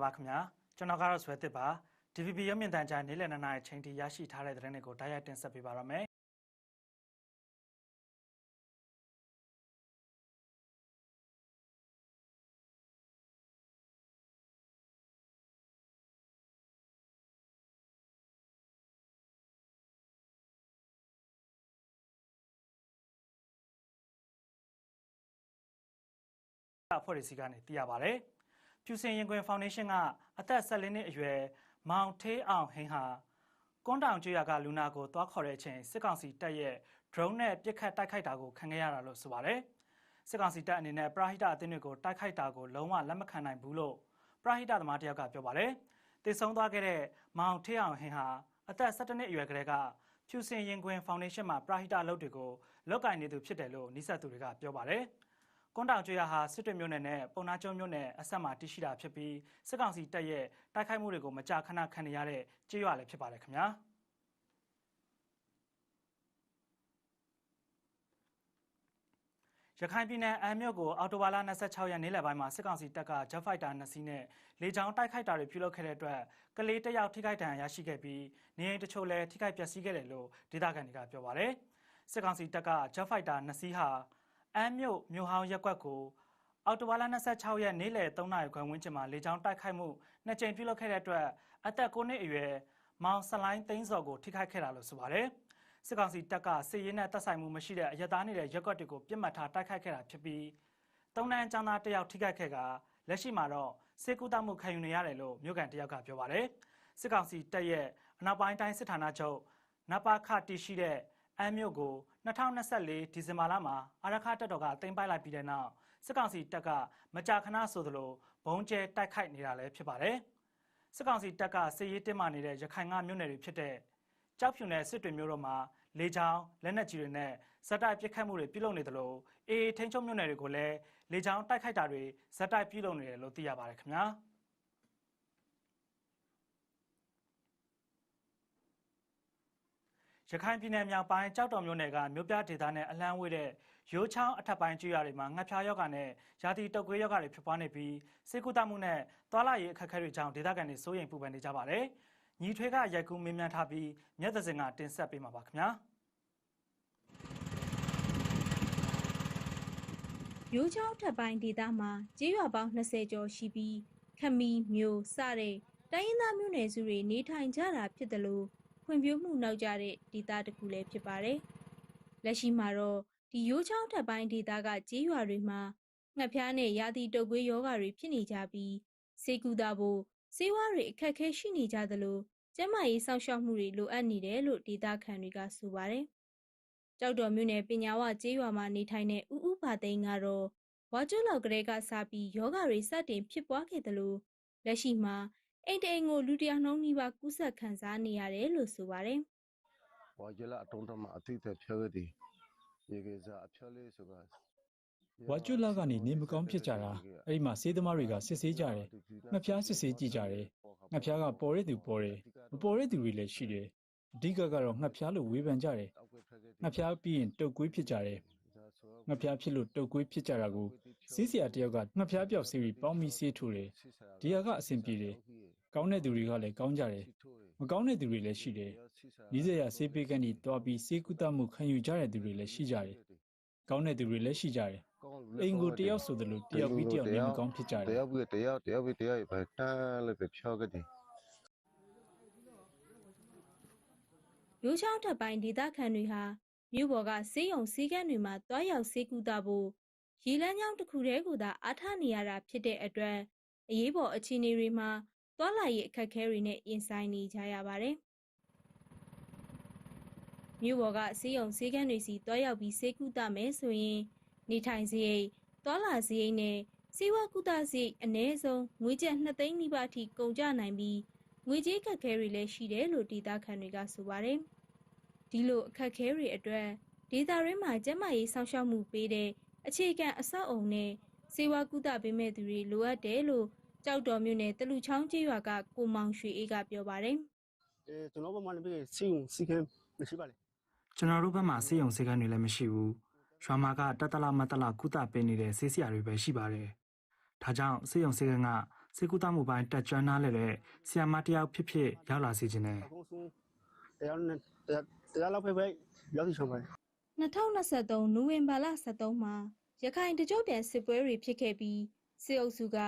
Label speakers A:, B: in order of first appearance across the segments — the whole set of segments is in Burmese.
A: ္ဂလာပါခင်ဗျာကျွန်တော်ကတော့ဆွဲတစ်ပါ DVB ရုပ်မြင်သံကြားနေ့လည်နှစ်နာရီချိန်ထိရရှိထားတဲ့သတင်းတွေကိုတိုက်ရိုက်တင်ဆက်ပေးပါရမယ်အဖွဲ့အစည်းကနေသိရပါဗျ။ ဖြူစင်ရင်ခွင်ဖောင်ဒေးရှင်းကအသက်14နှစ်အရွယ်မောင်ထေးအောင်ဟင်းဟာကွန်းတောင်ကျွရကလူနာကိုတွားခေါ်တဲ့အချိန်စစ်ကောင်စီတပ်ရဲ့ drone နဲ့ပစ်ခတ်တိုက်ခိုက်တာကိုခံခဲ့ရတာလို့ဆိုပါတယ်။စစ်ကောင်စီတပ်အနေနဲ့ပရာဟိတအသင်းတွေကိုတိုက်ခိုက်တာကိုလုံးဝလက်မခံနိုင်ဘူးလို့ပရာဟိတသမားတယောက်ကပြောပါတယ်။တည်ဆုံသွားခဲ့တဲ့မောင်ထေးအောင်ဟင်းဟာအသက်17နှစ်အရွယ်ကလေးကဖြူစင်ရင်ခွင်ဖောင်ဒေးရှင်းမှာပရာဟိတအလုပ်တွေကိုလုပ်ကိုင်နေသူဖြစ်တယ်လို့နှိဆက်သူတွေကပြောပါတယ်။ ကွန်းတောင်ကျွရဟာစစ်တွေမြို့နယ်နဲ့ပုံနာကျွန်းမြို့နယ်အဆက်မှာတည်ရှိတာဖြစ်ပြီးစစ်ကောင်စီတပ်ရဲ့တိုက်ခိုက်မှုတွေကိုမကြာခဏခံနေရတဲ့ကြေးရွာလည်းဖြစ်ပါတယ်ခင်ဗျာရခိုင်ပြည်နယ်အမ်းမြို့ကိုအော်တိုဘာလ26ရက်နေ့လယ်ပိုင်းမှာစစ်ကောင်စီတပ်က Jet Fighter 2စီးနဲ့လေကြောင်းတိုက်ခိုက်တာတွေပြုလုပ်ခဲ့တဲ့အတွက်ကလေးတယောက်ထိခိုက်ဒဏ်ရာရရှိခဲ့ပြီးနေအိမ်တချို့လည်းထိခိုက်ပျက်စီးခဲ့တယ်လို့ဒေသခံတွေကပြောပါတယ်။စစ်ကောင်စီတပ်က Jet Fighter 2စီးဟာ အမ်းမြို့မြို့ဟောင်းရက်ကွက်ကိုအော်တိုဘာလ26ရက်နေ့လယ်3နာရီခွဲဝန်းကျင်မှာလေကြောင်းတိုက်ခိုက်မှုနှစ်ကြိမ်ပြုလုပ်ခဲ့တဲ့အတွက်အသက်9နှစ်အရွယ်မောင်ဆလိုင်းသိန်းစော်ကိုထိခိုက်ခဲ့တာလို့ဆိုပါတယ်။စစ်ကောင်စီတပ်ကစစ်ရေးနဲ့တပ်ဆိုင်မှုမရှိတဲ့အရသားနေတဲ့ရက်ကွက်တွေကိုပြစ်မှတ်ထားတိုက်ခိုက်ခဲ့တာဖြစ်ပြီးတုံးနန်းចောင်းသားတယောက်ထိခိုက်ခဲ့ကလက်ရှိမှာတော့စေကူတမှုခံယူနေရတယ်လို့မြို့ကန်တယောက်ကပြောပါတယ်။စစ်ကောင်စီတပ်ရဲ့အနောက်ပိုင်းတိုင်းစစ်ဌာနချုပ်နပါခတီရှိတဲ့ အမ်းမြို့ကို2024ဒီဇင်ဘာလမှာအာရခတပ်တော်ကတင်ပိုက်လိုက်ပြီးတဲ့နောက်စစ်ကောင်စီတပ်ကမကြာခဏဆိုသလိုဘုံကျဲတိုက်ခိုက်နေတာလည်းဖြစ်ပါတယ်။စစ်ကောင်စီတပ်ကစစ်ရေးတင်းမာနေတဲ့ရခိုင်ကမြို့နယ်တွေဖြစ်တဲ့ကြောက်ဖြူနယ်စစ်တွေမြို့တို့မှာလေကြောင်းလက်နက်ကြီးတွေနဲ့ဇက်တိုက်ပစ်ခတ်မှုတွေပြုလုပ်နေသလိုအေးထိန်ချုံမြို့နယ်တွေကိုလည်းလေကြောင်းတိုက်ခိုက်တာတွေဇက်တိုက်ပြုလုပ်နေတယ်လို့သိရပါတယ်ခင်ဗျာ။ ရခိုင်ပြည်နယ်မြောက်ပိုင်းကြောက်တော်မြို့နယ်ကမြို့ပြဒေသနဲ့အလန်းဝေးတဲ့ရိုးချောင်းအထက်ပိုင်းကျွော်တွေမှာငှက်ဖျားယောဂနဲ့ရာသီတုပ်ကွေးယောဂတွေဖြစ်ပွားနေပြီးစေကူတမှုနဲ့သွာလာရေးအခက်အခဲတွေကြောင့်ဒေသခံတွေစိုးရိမ်ပူပန်နေကြပါတယ်။ညီထွေးကရိုက်ကူးမင်းမြန်ထားပြီးမြတ်သစင်ကတင်ဆက်ပေးမှာပါခင်ဗျာ။
B: ရိုးချောင်းထပ်ပိုင်းဒေသမှာကျေးရွာပေါင်း20ကျော်ရှိပြီးခမီမျိုးစတဲ့တိုင်းရင်းသားမျိုးနွယ်စုတွေနေထိုင်ကြတာဖြစ်တယ်လို့ ဖွံ့ဖြိုးမှုနောက်ကျတဲ့ဒေသတစ်ခုလည်းဖြစ်ပါတယ်။လက်ရှိမှာတော့ဒီရိုးချောင်းထပ်ပိုင်းဒေသကကြေးရွာတွေမှာငှက်ဖျားနဲ့ရာသီတုပ်ကွေးရောဂါတွေဖြစ်နေကြပြီးစေကူတာဖို့စေဝါတွေအခက်ခဲရှိနေကြသလိုကျန်းမာရေးစောင့်ရှောက်မှုတွေလိုအပ်နေတယ်လို့ဒေသခံတွေကဆိုပါတယ်။ကြောက်တော်မြို့နယ်ပညာဝကျေးရွာမှာနေထိုင်တဲ့ဦးဦးဘာသိန်းကတော့ဝါကျွတ်လောက်ကလေးကစပြီးယောဂါတွေစတင်ဖြစ်ပွားခဲ့တယ်လို့လက်ရှိမှာ အိမ်တိန်ကိုလူတယောက်နှုံးနီးပါးကူးဆက်ခံစားနေရတယ်လို့ဆိုပါတယ်။
C: ဝါကျလာအတုံးတမအသိတဲ့ဖြေရသည်ရေကစားအဖြေလေးဆိုက
D: ဝါကျွလာကနေနေမကောင်းဖြစ်ကြတာအဲ့ဒီမှာစေးသမားတွေကစစ်ဆေးကြတယ်ငှက်ဖျားစစ်ဆေးကြည့်ကြတယ်ငှက်ဖျားကပေါ်တဲ့သူပေါ်တယ်မပေါ်တဲ့သူတွေလည်းရှိတယ်အဓိကကတော့ငှက်ဖျားလို့ဝေဖန်ကြတယ်ငှက်ဖျားပြီးရင်တုတ်ကွေးဖြစ်ကြတယ်ငှက်ဖျားဖြစ်လို့တုတ်ကွေးဖြစ်ကြတာကိုစီးစရာတယောက်ကငှက်ဖျားပြောက်ဆေးပြီးပေါင်းပြီးဆေးထိုးတယ်ဒီဟာကအဆင်ပြေတယ် ကောင်းတဲ့သူတွေကလည်းကောင်းကြတယ်မကောင်းတဲ့သူတွေလည်းရှိတယ်နီးစပ်ရာဆေးပေးကန်းကြီးတွားပြီးဆေးကုသမှုခံယူကြတဲ့သူတွေလည်းရှိကြတယ်ကောင်းတဲ့သူတွေလည်းရှိကြတယ်အိမ်ကိုတယောက်ဆိုသလိုတယောက်ပြီးတယောက်နေမကောင်းဖြစ်ကြတယ်
C: တယောက်ပြီးတယောက်တယောက်ပြီးတယောက်ပဲတန်းလည်းပဲဖြောခဲ့တယ်
B: ရိုးချောင်းထပ်ပိုင်းဒေသခံတွေဟာမြို့ပေါ်ကဆေးရုံဆေးကန်းတွေမှာတွားရောက်ဆေးကုသဖို့ရေလမ်းကြောင်းတစ်ခုတည်းကိုသာအားထားနေရတာဖြစ်တဲ့အတွက်အရေးပေါ်အခြေအနေတွေမှာ သွားလာရေးအခက်အခဲတွေနဲ့ရင်ဆိုင်နေကြရပါတယ်။မြို့ပေါ်ကဆေးရုံဆေးကန်းတွေစီတွားရောက်ပြီးဆေးကုသမယ်ဆိုရင် နေထိုင်စရိတ်၊သွားလာစရိတ်နဲ့စေဝကုသစရိတ်အနည်းဆုံးငွေကျပ်2သိန်းနီးပါးထိကုန်ကျနိုင်ပြီးငွေကြေးအခက်အခဲတွေလည်းရှိတယ်လို့ဒေသခံတွေကဆိုပါတယ်။ဒီလိုအခက်အခဲတွေအတွက်ဒေသရင်းမှာကျန်းမာရေးစောင့်ရှောက်မှုပေးတဲ့အခြေခံအဆောက်အုံနဲ့စေဝါကုသပေးမဲ့သူတွေလိုအပ်တယ်လို့ ကြောက်တော်မြို့နယ်တလူချောင်းကျေးရွာကကိုမောင်ရွှေအေးကပြောပါတယ်။
E: အဲကျွန်တော်ဘက်မှာလည်းစီုံစီကံမရှိပါလေ။
A: ကျွန်တော်တို့ဘက်မှာစီယုံစီကံတွေလည်းမရှိဘူး။ရွာမှာကတတလမတလကုသပေးနေတဲ့ဆေးဆရာတွေပဲရှိပါတယ်။ဒါကြောင့်စီယုံစီကံကစေကူတမှုပိုင်းတက်ကြွနားလည်းတဲ့ဆီယာမတယောက်ဖြစ်ဖြစ်ရောက်လာစေခြင်းနဲ့
E: အခုဆိုတရားနဲ့တရားတရားလောက်ပဲပဲရောက်စီချင်ပါတယ်
B: 2023နိုဝင်ဘာလ23မှာရခိုင်တကြုတ်တန်စစ်ပွဲတွေဖြစ်ခဲ့ပြီးစစ်အုပ်စုက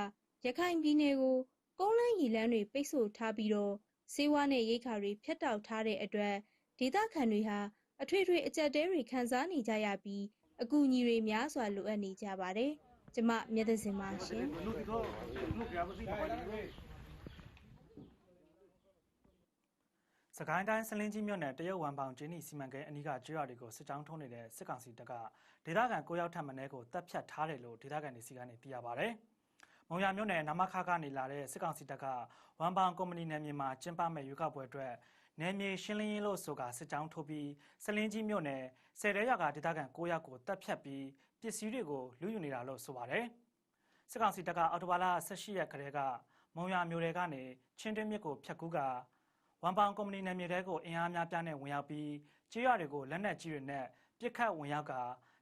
B: ရခိုင်ပြည်နယ်ကိုကုန်းလန်းရီလန်းတွေပိတ်ဆို့ထားပြီးတော့စေဝါနဲ့ရိတ်ခါတွေဖျက်တောက်ထားတဲ့အတွက်ဒေသခံတွေဟာအထွေထွေအကြက်တဲတွေခံစားနေကြရပြီးအကူအညီတွေများစွာလိုအပ်နေကြပါတယ်။ကျမမျက်သစင်ပါရှင်
A: စကိုင်းတိုင်းစလင်းကြီးမြို့နယ်တရုတ်ဝမ်ပေါင်ကျင်းနီစီမံကိန်းအနီးကကျွော်တွေကိုစစ်ကြောင်းထုံးနေတဲ့စစ်ကောင်စီတပ်ကဒေသခံ၉ယောက်ထပ်မံတဲ့ကိုတပ်ဖြတ်ထားတယ်လို့ဒေသခံတွေစီကနေသိရပါဗျ။ မုံရမြို့နယ်နမခကနေလာတဲ့စစ်ကောင်စီတပ်ကဝမ်ပေါင်ကုမ္ပဏီနယ်မြေမှာကျင်းပမဲ့ရွေးကောက်ပွဲအတွက်နယ်မြေရှင်းလင်းရေးလို့ဆိုကစစ်ကြောင်းထိုးပြီးစလင်းကြီးမြို့နယ်ဆယ်ရဲရွာကဒေသခံ၉ယောက်ကိုတပ်ဖြတ်ပြီးပစ္စည်းတွေကိုလူယူနေတာလို့ဆိုပါတယ်။စစ်ကောင်စီတပ်ကအော်တိုဘာလ18ရက်ခရဲကမုံရမြို့တွေကနေချင်းတွင်းမြစ်ကိုဖျက်ကူးကဝမ်ပေါင်ကုမ္ပဏီနယ်မြေတဲကိုအင်အားများပြားနဲ့ဝင်ရောက်ပြီးကြေးရွာတွေကိုလက်နက်ကြီးတွေနဲ့ပစ်ခတ်ဝင်ရောက်က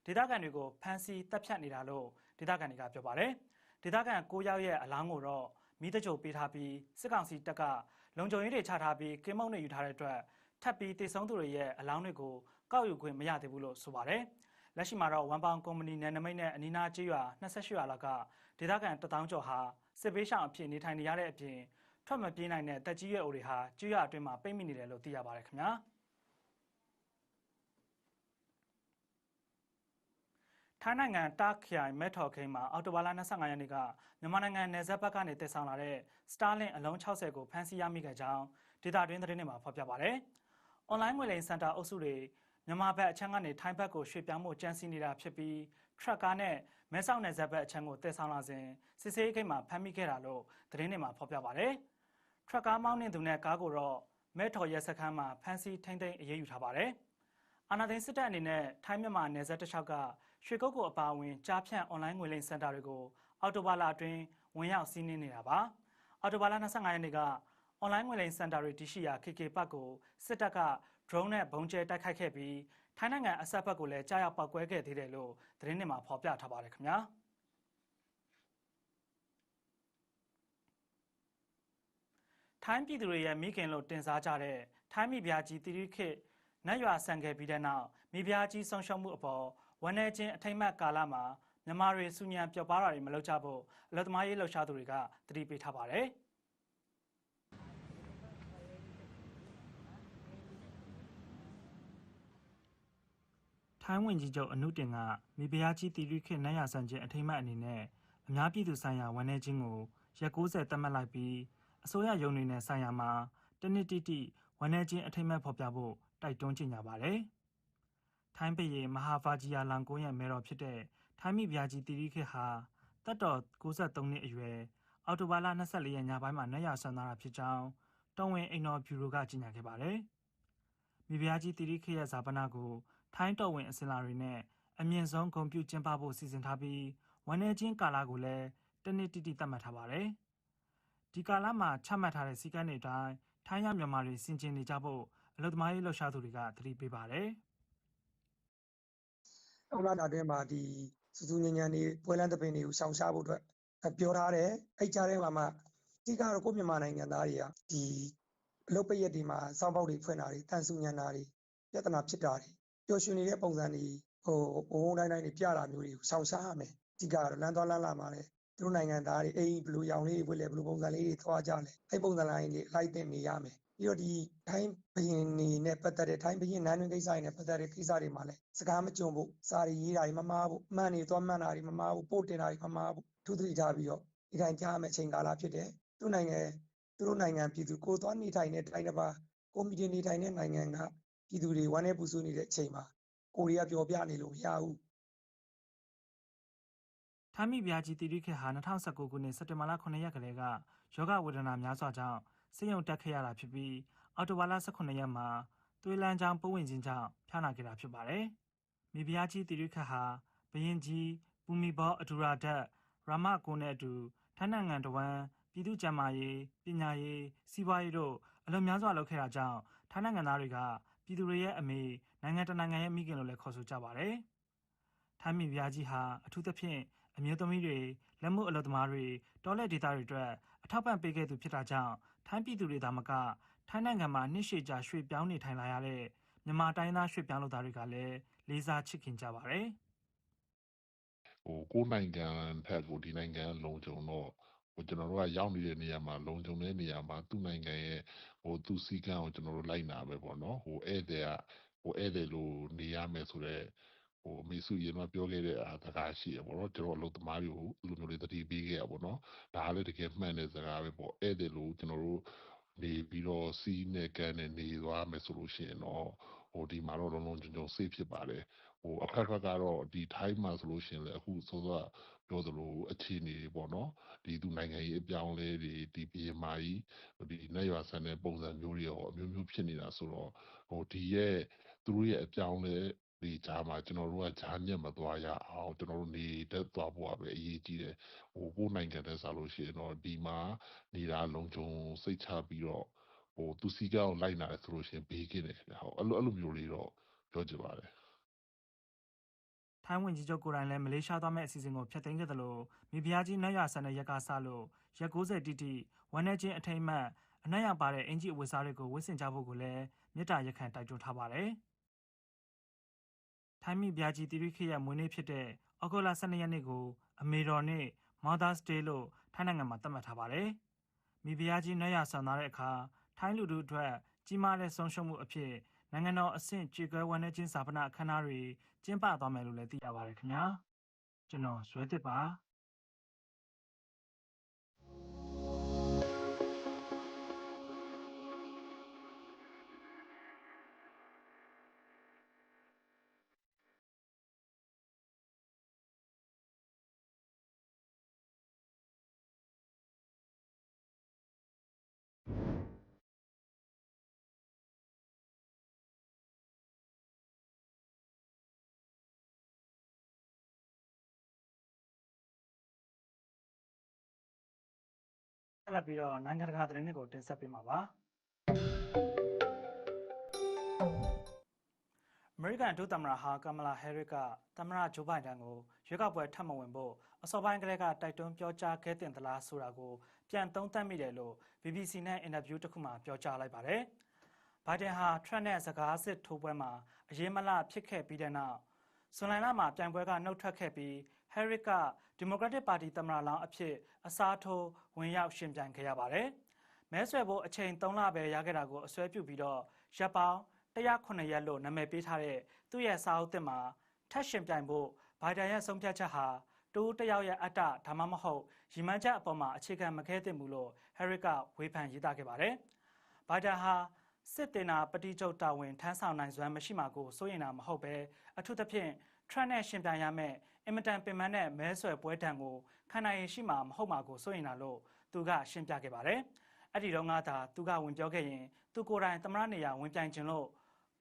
A: ဒေသခံတွေကိုဖမ်းဆီးတပ်ဖြတ်နေတာလို့ဒေသခံတွေကပြောပါတယ်။ ဒေသခံ၉ယောက်ရဲ့အလောင်းကိုတော့မိတကြိုပေးထားပြီးစစ်ကောင်စီတပ်ကလုံခြုံရေးတွေချထားပြီးကင်းမုံတွေယူထားတဲ့အတွက်ထပ်ပြီးတေဆုံးသူတွေရဲ့အလောင်းတွေကိုကောက်ယူခွင့်မရသေးဘူးလို့ဆိုပါတယ်။လက်ရှိမှာတော့ဝမ်ပေါင်ကုမ္ပဏီနယ်နိမိတ်နဲ့အနီးနားကြေးရွာ28ရွာလောက်ကဒေသခံတထောင်ကျော်ဟာစစ်ဘေးရှောင်အဖြစ်နေထိုင်နေရတဲ့အပြင်ထွက်မပြေးနိုင်တဲ့တက်ကြီးရွယ်အိုတွေဟာကျွရအတွင်းမှာပိတ်မိနေတယ်လို့သိရပါတယ်ခင်ဗျာ ထိုင်းနိုင်ငံတာခရိုင်မဲထော်ခိန်းမှာအော်တိုဘာလ25ရက်နေ့ကမြန်မာနိုင်ငံနယ်စပ်ဘက်ကနေတည်ဆောင်လာတဲ့ Starlink အလုံး60ကိုဖမ်းဆီးရမိခဲ့ကြောင်းဒေတာတွင်းသတင်းတွေမှာဖော်ပြပါတယ်။ online ငွေလိမ်စင်တာအုပ်စုတွေမြန်မာဘက်အချမ်းကနေထိုင်းဘက်ကိုရွှေ့ပြောင်းမှုကြမ်းစီနေတာဖြစ်ပြီး truck ကားနဲ့မဲဆောက်နယ်စပ်ဘက်အချမ်းကိုတည်ဆောင်လာစဉ်စစ်ဆေးရေးဂိတ်မှာဖမ်းမိခဲ့တာလို့သတင်းတွေမှာဖော်ပြပါတယ်။ထရက်ကားမောင်းနှင်သူနဲ့ကားကိုတော့မဲထော်ရဲစခန်းမှာဖမ်းဆီးထိန်းသိမ်းအရေးယူထားပါတယ်။ အာနာသိန်းစစ်တပ်အနေနဲ့ထိုင်းမြန်မာနယ်စပ်တစ်လျှောက်ကရွှေကုတ်ကိုအပါအဝင်ကြားဖြန့်အွန်လိုင်းငွေလိမ်စင်တာတွေကိုအော်တိုဘာလအတွင်းဝင်ရောက်စီးနင်းနေတာပါ။အော်တိုဘာလ25ရက်နေ့ကအွန်လိုင်းငွေလိမ်စင်တာတွေတရှိရာ KK ပတ်ကိုစစ်တပ်က drone နဲ့ဘုံကျဲတိုက်ခိုက်ခဲ့ပြီးထိုင်းနိုင်ငံအဆက်ဘက်ကိုလည်းကြားရောက်ပောက်ကွဲခဲ့သေးတယ်လို့သတင်းတွေမှာဖော်ပြထားပါတယ်ခင်ဗျာ။ထိုင်းပြည်သူတွေရဲ့မိခင်လို့တင်စားကြတဲ့ထိုင်းမိဖုရားကြီးတိရိခေတ် နတ်ရွာဆန်ခဲ့ပြီးတဲ့နောက်မိဖုရားကြီးဆုံးရှုံးမှုအပေါ်ဝန်내ချင်းအထိမ့်မှတ်ကာလမှာမြန်မာတွေစုညံပျော်ပါးတာတွေမလုပ်ကြဖို့အလုသမားရေးလှုပ်ရှားသူတွေကတတိပေးထားပါတယ်။ ထိုင်းဝင်ကြီးချုပ်အနုတင်ကမိဖုရားကြီးတီရိခေတ်နတ်ရဆန်ခြင်းအထိမ့်မှတ်အနေနဲ့အများပြည်သူဆိုင်ရာဝန်내ချင်းကိုရက်60သတ်မှတ်လိုက်ပြီးအစိုးရယုံတွေနဲ့ဆိုင်ရာမှာတနစ်တိတိဝန်내ချင်းအထိမ့်မှတ်ဖော်ပြဖို့ တိုက်တွန်းကြေညာပါတယ်။ထိုင်းပြည်မဟာဗာဂျီယာလန်ကိုရဲ့မဲတော်ဖြစ်တဲ့ထိုင်းမိဖုရားကြီးတီရိခေတ်ဟာတက်တော်63နှစ်အရွယ်အော်တိုဘာလ24ရက်ညပိုင်းမှာနတ်ရဆန်သွားတာဖြစ်ကြောင်းတော်ဝင်အိမ်တော်ဗျူရိုကကြေညာခဲ့ပါတယ်။မိဖုရားကြီးတီရိခေတ်ရဲ့ဇာပနာကိုထိုင်းတော်ဝင်အစင်လာတွေနဲ့အမြင့်ဆုံးဂုဏ်ပြုကျင်းပဖို့စီစဉ်ထားပြီးဝန်내ချင်းကာလာကိုလည်းတနစ်တိတိသတ်မှတ်ထားပါတယ်။ဒီကာလမှာချမှတ်ထားတဲ့စည်းကမ်းတွေအတိုင်းထိုင်းရမြန်မာတွေစင်ကျင်နေကြဖို့ အလုသမားရေးလှုပ်ရှားသူတွေကသတိပေးပါတယ်။
F: ဥလာတာအတွင်းမှာဒီစူးစူးညံ့ညံ့နေပွဲလန်းသပင်တွေကိုရှောင်ရှားဖို့အတွက်ပြောထားတယ်အဲ့ကြားထဲမှာမှအဓိကတော့ကိုမြန်မာနိုင်ငံသားတွေကဒီအလုပ်ပရက်တွေမှာစောင်းပေါက်တွေဖွင့်တာတွေတန်ဆူညံတာတွေပြဿနာဖြစ်တာတွေပျော်ရွှင်နေတဲ့ပုံစံတွေဟိုဝုန်းဝုန်းတိုင်းတိုင်းတွေပြတာမျိုးတွေကိုရှောင်ရှားရမယ်အဓိကတော့လမ်းသွားလမ်းလာမှာလဲ သူတို့နိုင်ငံသားတွေအိမ်ဘယ်လိုရောင်လေးတွေဝတ်လဲဘယ်လိုပုံစံလေးတွေသွားကြလဲအဲ့ပုံစံလိုင်းတွေအလိုက်တင်နေရမယ်ပြီးတော့ဒီထိုင်းဘရင်နေနဲ့ပတ်သက်တဲ့ထိုင်းဘရင်နန်းတွင်ကိစ္စတွေနဲ့ပတ်သက်တဲ့ကိစ္စတွေမှာလဲစကားမကြုံဖို့စာရီရေးတာတွေမမားဖို့မှန်နေသွားမှန်တာတွေမမားဖို့ပို့တင်တာတွေမမားဖို့သူသတိထားပြီးတော့ဒီတိုင်းကြားမယ်အချိန်ကာလဖြစ်တယ်သူ့နိုင်ငံသူတို့နိုင်ငံပြည်သူကိုသွားနေထိုင်တဲ့တိုင်းတစ်ပါးကိုမီဒီနေထိုင်တဲ့နိုင်ငံကပြည်သူတွေဝမ်းနေပူဆွေးနေတဲ့အချိန်မှာကိုရီးယားပြောပြနေလို့မရဘူး
A: ထိုင်းမိဖုရားကြီးတီရိခေတ်ဟာ2019ခုနှစ်စက်တင်ဘာလ9ရက်ကလေးကယောဂဝေဒနာများစွာကြောင့်စိတ်ယုံတက်ခဲ့ရတာဖြစ်ပြီးအော်တိုဘာလ18ရက်မှာသွေးလန်းချောင်းပိုးဝင်ခြင်းကြောင့်ဖျားနာခဲ့တာဖြစ်ပါတယ်။မိဖုရားကြီးတီရိခေတ်ဟာဘရင်ကြီးပူမီဘောအဒူရာဒတ်ရာမကိုနဲ့အတူထိုင်းနိုင်ငံတော်ဝန်ပြည်သူ့ကျန်းမာရေးပညာရေးစီးပွားရေးတို့အလုံများစွာလုပ်ခဲ့တာကြောင့်ထိုင်းနိုင်ငံသားတွေကပြည်သူတွေရဲ့အမေနိုင်ငံတကာနိုင်ငံရဲ့မိခင်လို့လည်းခေါ်ဆိုကြပါတယ်။ထိုင်းမိဖုရားကြီးဟာအထူးသဖြင့် အမျိုးသမီးတွေလက်မှုအလုပ်သမားတွေတောလက်ဒေသတွေအတွက်ထောက်ပံ့ပေးခဲ့သူဖြစ်တာကြောင့်ထိုင်းပြည်သူတွေသာမကထိုင်းနိုင်ငံမှာနှစ်ရှည်ကြာရွှေ့ပြောင်းနေထိုင်လာရတဲ့မြန်မာတိုင်းသားရွှေ့ပြောင်းလုပ်သားတွေကလည်းလေးစားချစ်ခင်ကြပါတယ်။
G: ဟိုကိုယ်နိုင်ငံထက်ကိုဒီနိုင်ငံကလုံခြုံတော့ဟိုကျွန်တော်တို့ကရောက်နေတဲ့နေရာမှာလုံခြုံတဲ့နေရာမှာသူ့နိုင်ငံရဲ့ဟိုသူ့စည်းကမ်းကိုကျွန်တော်တို့လိုက်နာပဲပေါ့နော်ဟိုဧည့်သည်ကဟိုဧည့်သည်လို့နေရမယ်ဆိုတော့ ဟိုအမေစုရင်တော့ပြောခဲ့တဲ့အားစကားရှိရပေါ့နော်ကျွန်တော်အလုပ်သမားတွေကိုလူမျိုးတွေတတိပေးခဲ့ရပေါ့နော်ဒါလည်းတကယ်မှန်တဲ့စကားပဲပေါ့ဧည့်သည်လို့ကျွန်တော်တို့နေပြီးတော့စီးနဲ့ကန်းနဲ့နေသွားမယ်ဆိုလို့ရှိရင်တော့ဟိုဒီမှာတော့လုံးလုံးကြုံကြုံဆေးဖြစ်ပါတယ်ဟိုအခက်ခက်ကတော့ဒီထိုင်းမှာဆိုလို့ရှိရင်လည်းအခုစောစောပြောသလိုအခြေအနေတွေပေါ့နော်ဒီသူနိုင်ငံရေးအပြောင်းလဲတွေဒီပြည်မာကြီးဒီနေရွာဆန်တဲ့ပုံစံမျိုးတွေရောအမျိုးမျိုးဖြစ်နေတာဆိုတော့ဟိုဒီရဲ့သူတို့ရဲ့အပြောင်းလဲ ဒီကြားမှာကျွန်တော်တို့ကဂျားညက်မသွားရအောင်ကျွန်တော်တို့နေတက်သွားဖို့ပဲအရေးကြီးတယ်ဟိုကိုယ်နိုင်ငံနဲ့ဆိုလို့ရှိရင်တော့ဒီမှာနေတာလုံခြုံစိတ်ချပြီးတော့ဟိုသူစီကောက်လိုက်နာတယ်ဆိုလို့ရှိရင်ဘေးကင်းတယ်ခင်ဗျဟိုအဲ့လိုအဲ့လိုမျိုးလေးတော့ပြောချင်ပါတယ်
A: ထိုင်းဝန်ကြီးချုပ်ကိုယ်တိုင်လည်းမလေးရှားသွားမယ့်အစီအစဉ်ကိုဖျက်သိမ်းခဲ့တယ်လို့မိဖုရားကြီးနတ်ရွာဆန်တဲ့ရက်ကစလို့ရက်90တိတိဝန်내ချင်းအထိမ်းအမှတ်အနက်ရပါတဲ့အင်ဂျီအဝတ်စားတွေကိုဝတ်ဆင်ကြဖို့ကိုလည်းမြစ်တာရက်ခံတိုက်တွန်းထားပါတယ်။ ထိုင်းမိဖုရားကြီးတိရိခိရဲ့မွေးနေ့ဖြစ်တဲ့အောက်တိုဘာ12ရက်နေ့ကို အမေတော်နေ့ Mother's Day လို့ထိုင်းနိုင်ငံမှာသတ်မှတ်ထားပါတယ်။မိဖုရားကြီးနတ်ရွာဆန်သွားတဲ့အခါထိုင်းလူထုအတွက်ကြီးမားတဲ့ဆုံးရှုံးမှုအဖြစ်နိုင်ငံတော်အဆင့်ကြေကွဲဝန်내ချင်းစာပနာအခမ်းအနားတွေကျင်းပသွားမယ်လို့လည်းသိရပါတယ်ခင်ဗျာကျွန်တော်ဇွဲတစ်ပါ ဆက်လက်ပြီးတော့နိုင်ငံတကာသတင်းတွေကိုတင်ဆက်ပေးမှာပါအမေရိကန်ဒုသမ္မတဟာကမလာဟဲရစ်ကသမ္မတဂျိုးဘိုင်ဒန်ကိုရွေးကောက်ပွဲထပ်မဝင်ဖို့အစောပိုင်းကတည်းကတိုက်တွန်းပြောကြားခဲ့တင်သလားဆိုတာကိုပြန်သုံးသပ်မိတယ်လို့ BBC နဲ့အင်တာဗျူးတစ်ခုမှာပြောကြားလိုက်ပါတယ်။ဘိုင်ဒန်ဟာထရန့်နဲ့စကားစစ်ထိုးပွဲမှာအရေးမလဖြစ်ခဲ့ပြီးတဲ့နောက်ဇွန်လလမှာပြိုင်ပွဲကနှုတ်ထွက်ခဲ့ပြီး ဟဲရစ်ကဒီမိုကရက်တစ်ပါတီသမ္မတလောင်းအဖြစ်အစားထိုးဝင်ရောက်ရှင်ပြိုင်ခဲ့ရပါတယ်။မဲဆွယ်ဖို့အချိန်3လပဲရခဲ့တာကိုအစွဲပြုပြီးတော့ရပ်ပေါင်း109ရက်လို့နာမည်ပေးထားတဲ့သူ့ရဲ့စာအုပ်သစ်မှာထက်ရှင်ပြိုင်ဖို့ဘိုင်ဒန်ရဲ့ဆုံးဖြတ်ချက်ဟာတူတယောက်ရဲ့အတ္တဒါမှမဟုတ်ရီမန်းချက်အပေါ်မှာအခြေခံမခဲသင့်ဘူးလို့ဟဲရစ်ကဝေဖန်ရေးသားခဲ့ပါတယ်။ဘိုင်ဒန်ဟာစစ်တင်နာပတိကျုပ်တာဝန်ထမ်းဆောင်နိုင်စွမ်းမရှိမှာကိုစိုးရိမ်တာမဟုတ်ပဲအထူးသဖြင့်ထရန့်နဲ့ရှင်ပြိုင်ရမယ့်အ င်မတန်ပင်ပန်းတဲ့မဲဆွယ်ပွဲတံကိုခံနိုင်ရရှိမှာမဟုတ်မှာကိုစိုးရိမ်တာလို့သူကရှင်းပြခဲ့ပါတယ်။အဲ့ဒီတော့ငါသာသူကဝင်ပြောခဲ့ရင်သူကိုယ်တိုင်သမရနေရဝင်ပြိုင်ခြင်းလို့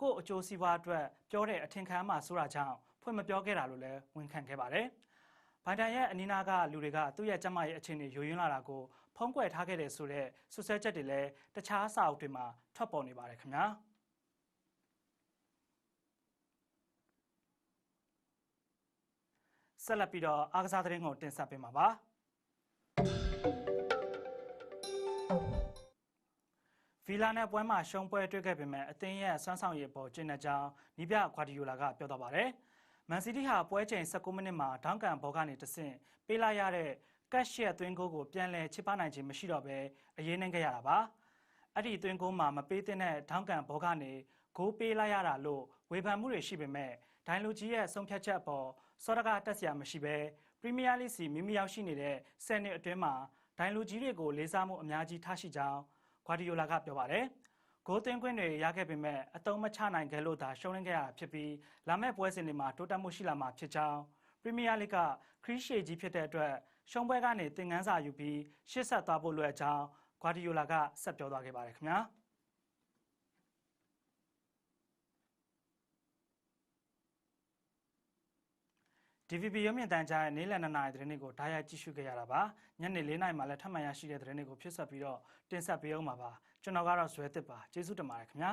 A: ကို့အကျိုးစီးပွားအတွက်ပြောတဲ့အထင်ခံမှဆိုတာကြောင့်ဖွင့်မပြောခဲ့တာလို့လည်းဝန်ခံခဲ့ပါတယ်။ဘိုင်ဒန်ရဲ့အနီးနားကလူတွေကသူ့ရဲ့ကျန်းမာရေးအခြေအနေယိုယွင်းလာတာကိုဖုံးကွယ်ထားခဲ့တယ်ဆိုတဲ့ဆွဆွဲချက်တွေလည်းတခြားစာအုပ်တွေမှာထွက်ပေါ်နေပါတယ်ခင်ဗျာ။ ဆက်လက်ပြီးတော့အားကစားသတင်းကိုတင်ဆက်ပေးမှာပါဗီလာနဲ့ပွဲမှာရှုံးပွဲတွေ့ခဲ့ပေမဲ့အသင်းရဲ့စွမ်းဆောင်ရည်ပေါ်ကျင်းတဲ့ကြောင်းနီးပြဂွာဒီယိုလာကပြောသွားပါတယ်။မန်စီးတီးဟာပွဲချိန်19မိနစ်မှာဒေါင်းကန်ဘောကနေတဆင့်ပေးလိုက်ရတဲ့ကက်ရှက်သွင်းဂိုးကိုပြန်လည်ချစ်ပနိုင်ခြင်းမရှိတော့ဘဲအရေးနှင်းခဲ့ရတာပါ။အဲ့ဒီသွင်းဂိုးမှာမပေးတဲ့ဒေါင်းကန်ဘောကနေဂိုးပေးလိုက်ရတာလို့ဝေဖန်မှုတွေရှိပေမဲ့ဒိုင်လူကြီးရဲ့ဆုံးဖြတ်ချက်အပေါ် စောတကတက်စရာမရှိဘဲပရီးမီးယားလိစီမိမိရောက်ရှိနေတဲ့ဆယ်နှစ်အတွင်းမှာဒိုင်လူကြီးတွေကိုလေးစားမှုအများကြီးထားရှိကြောင်းဂွာဒီယိုလာကပြောပါတယ်။ဂိုးသွင်းခွင့်တွေရခဲ့ပေမဲ့အတုံးမချနိုင်ခဲ့လို့သာရှုံးနိမ့်ခဲ့ရတာဖြစ်ပြီးလာမယ့်ပွဲစဉ်တွေမှာတိုးတက်မှုရှိလာမှာဖြစ်ကြောင်းပရီးမီးယားလိကခရီးရှေကြီးဖြစ်တဲ့အတွက်ရှုံးပွဲကနေသင်ခန်းစာယူပြီးရှေ့ဆက်သွားဖို့လွယ်ကြောင်းဂွာဒီယိုလာကဆက်ပြောသွားခဲ့ပါတယ်ခင်ဗျာ။။ DVB ရုပ်မြင်သံကြားရဲ့နေ့လယ်2နာရီသတင်းတွေကိုဓာတ်ရိုက်ကြည့်ရှုခဲ့ရတာပါညနေ4နာရီမှာလည်းထပ်မံရရှိတဲ့သတင်းတွေကိုဖြစ်ဆက်ပြီးတော့တင်ဆက်ပေးအောင်ပါပါကျွန်တော်ကတော့ဇွဲတစ်ပါကျေးဇူးတင်ပါတယ်ခင်ဗျာ